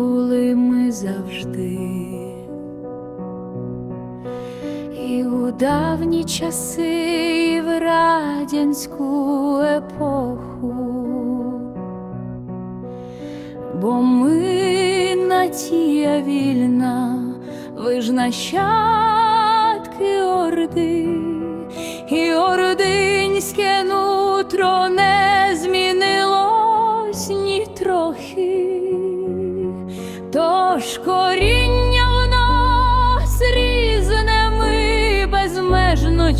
були ми завжди. І у давні часи, і в радянську епоху, бо ми натія вільна, ви ж нащадки орди, і ординське нутро не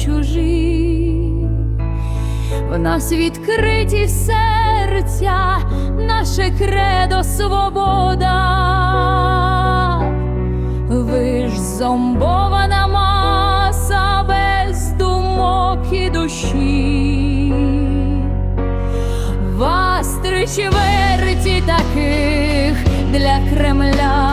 чужі. В нас відкриті серця, наше кредо свобода. Ви ж зомбована маса без думок і душі. Вас три чверті таких для Кремля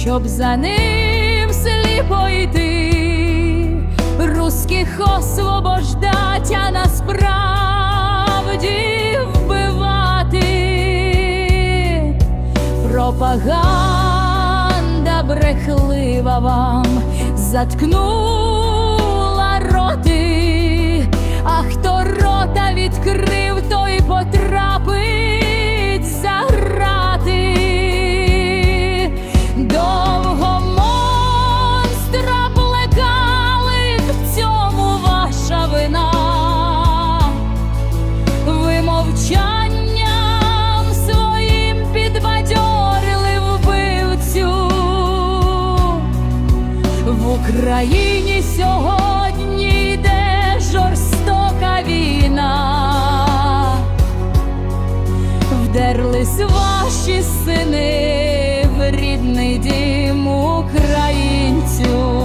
щоб за ним сліпо йти, русських освобождать, а насправді вбивати. Пропаганда брехлива вам заткнула роти, В Україні сьогодні йде жорстока війна. Вдерлись ваші сини в рідний дім українцю.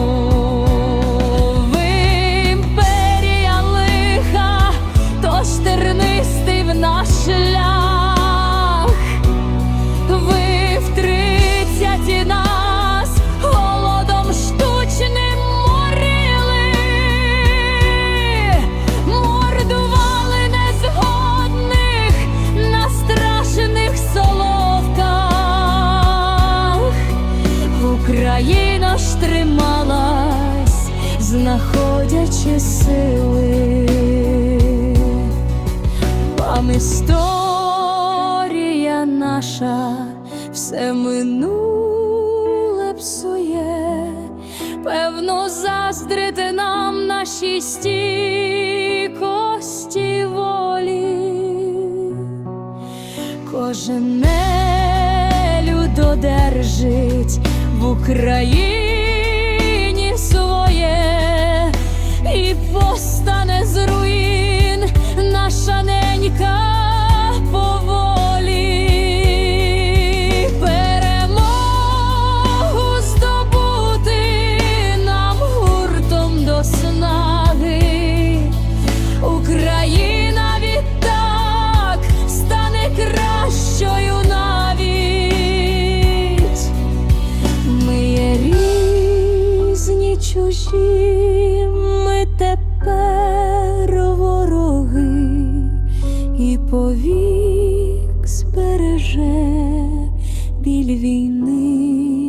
Україна ж трималась, знаходячи сили. Вам історія наша все минуле псує, певно, заздрите нам нашій стійкості волі. Кожен додержить в Україні ми тепер вороги, і повік збереже біль війни.